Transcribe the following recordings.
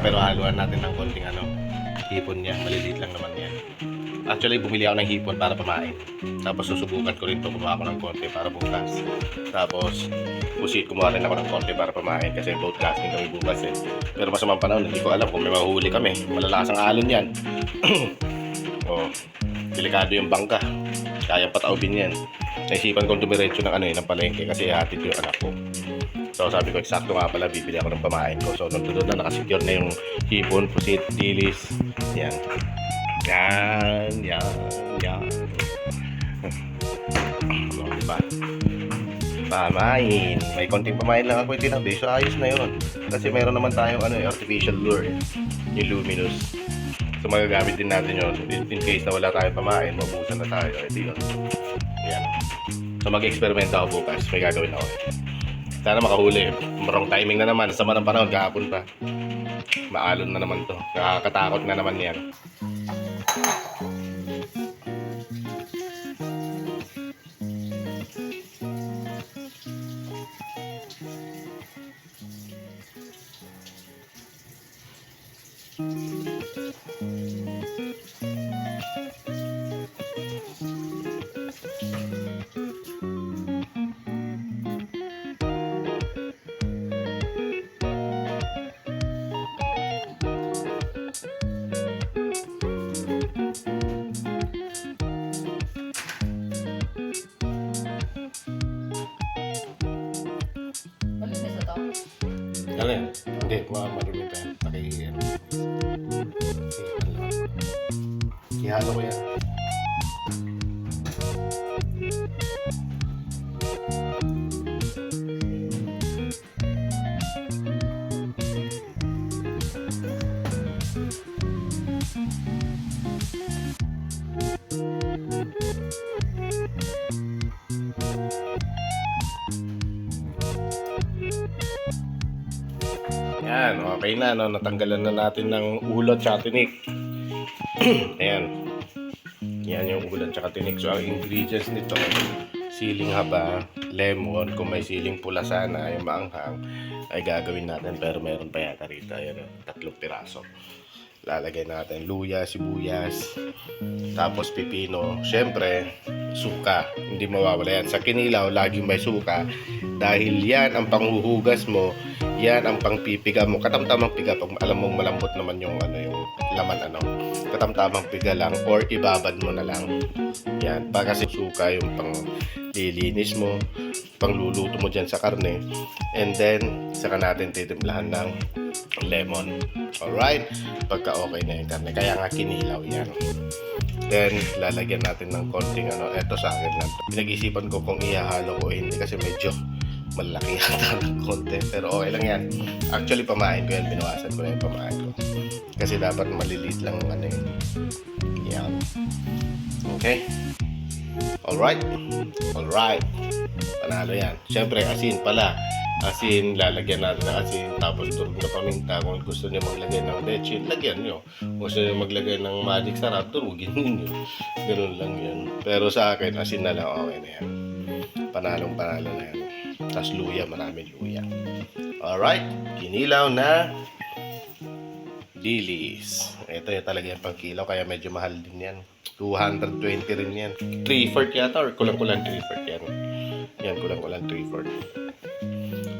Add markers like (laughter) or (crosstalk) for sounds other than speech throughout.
pero haluan natin ng konting ano, hipon niya. Maliliit lang naman yan. Actually, bumili ako ng hipon para pamain. Tapos susubukan ko rin ito, kumuha ako ng konti para bukas. Tapos, pusit, kumuha rin ako ng konti para pamain kasi boat casting kami bukas eh. Pero masamang panahon, hindi ko alam kung may mahuhuli kami. Malalakas ang alon yan. (clears throat) oh, delikado yung bangka. Kaya pataubin yan. Naisipan kong dumiretso ng ano eh, ng palengke kasi hatid yung anak ko. So sabi ko, eksakto nga pala, bibili ako ng pamain ko. So nung doon na, nakasecure na yung hipon, pusit, dilis. Yan. Yan, yan, yan. So, diba? Pamain. May konting pamain lang ako itinabi. So ayos na yun. Kasi meron naman tayong ano, eh, artificial lure. Yung luminous. So magagamit din natin yun. In case na wala tayong pamain, mabusan na tayo. Ito yun. So mag-experiment ako bukas. May gagawin ako. Sana makahuli. Wrong timing na naman. Sama ng panahon, kahapon pa. Maalon na naman to. Nakakatakot na naman yan. Ano yan? Hindi, mga marumi pa yan. Pakiyan. Ihalo ko okay na, no? Natanggalan na natin ng ulot at tinik. (clears throat) Ayan. Yan yung ulat at tinik. So, ang ingredients nito, siling haba, lemon, kung may siling pula sana, yung maanghang, ay gagawin natin. Pero meron pa yata rito. Ayan, tatlong piraso. Lalagay natin luya, sibuyas, tapos pipino. Siyempre, suka. Hindi mawawala yan. Sa kinilaw, laging may suka. Dahil yan ang panghuhugas mo, yan ang pangpipiga mo. Katamtamang piga pag alam mong malambot naman yung ano yung laman ano. Katamtamang piga lang or ibabad mo na lang. Yan, pa kasi suka yung pang lilinis mo, pangluluto mo dyan sa karne. And then, saka natin titimplahan ng lemon. Alright? Pagka okay na yung karne. Kaya nga kinilaw yan. Then, lalagyan natin ng konting ano. Eto sa akin lang. Pinag-isipan ko kung ihahalo ko hindi kasi medyo malaki (laughs) yata ng konti. Pero okay lang yan. Actually, pamain ko yan. Binawasan ko na yung pamain ko. Kasi dapat maliliit lang ang ano yun. Yan. Okay? Alright? Alright. Panalo yan. Siyempre, asin pala. Asin, lalagyan natin ng asin. Tapos turog na paminta. Kung gusto niyo maglagay ng leche, lagyan niyo. Kung gusto niyo maglagay ng magic sarap, turugin niyo. (laughs) Ganun lang yun. Pero sa akin, asin na lang okay na yan. Panalong panalo na yan. Tapos luya, maraming luya. Alright, kinilaw na dilis. Ito yung talaga yung pang kilo, kaya medyo mahal din yan. 220 rin yan. 3-4 yata or kulang-kulang 3-4 yan. Yan, kulang-kulang 3-4.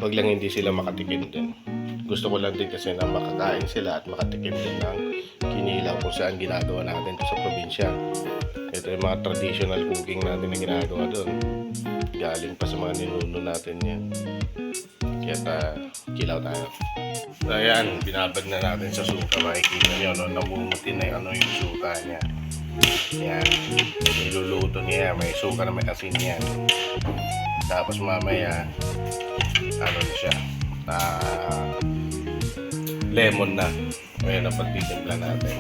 Huwag lang hindi sila makatikim din. Gusto ko lang din kasi na makakain sila at makatikim din ng kinilaw kung saan ginagawa natin sa probinsya. Ito yung mga traditional cooking natin na ginagawa doon. Galing pa sa mga ninuno natin yan. Kaya ta, kilaw tayo. So ayan, binabad na natin sa suka. Makikita nyo, no? namumuti na yung, ano, yung suka niya. Yan. Niluluto niya. May suka na may asin yan. Tapos mamaya, ano na siya, ah, lemon na. Ayan ang pagtitimpla natin.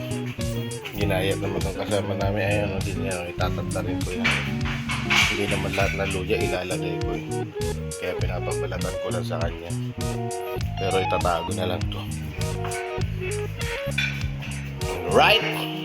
Ginayat naman ng kasama namin. Ayan, o din yan. Itatanda rin ko yan. Hindi naman lahat ng luya ilalagay ko eh. Kaya pinapabalatan ko lang sa kanya. Pero itatago na lang to. Alright!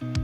Thank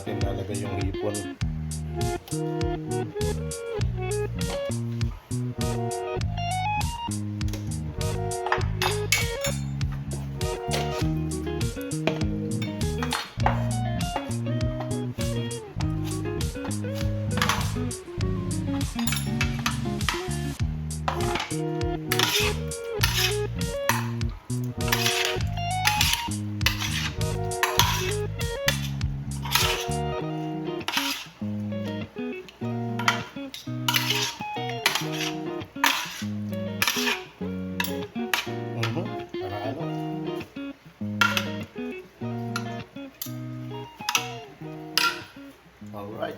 natin lalagay yung ipon Thank you. All right.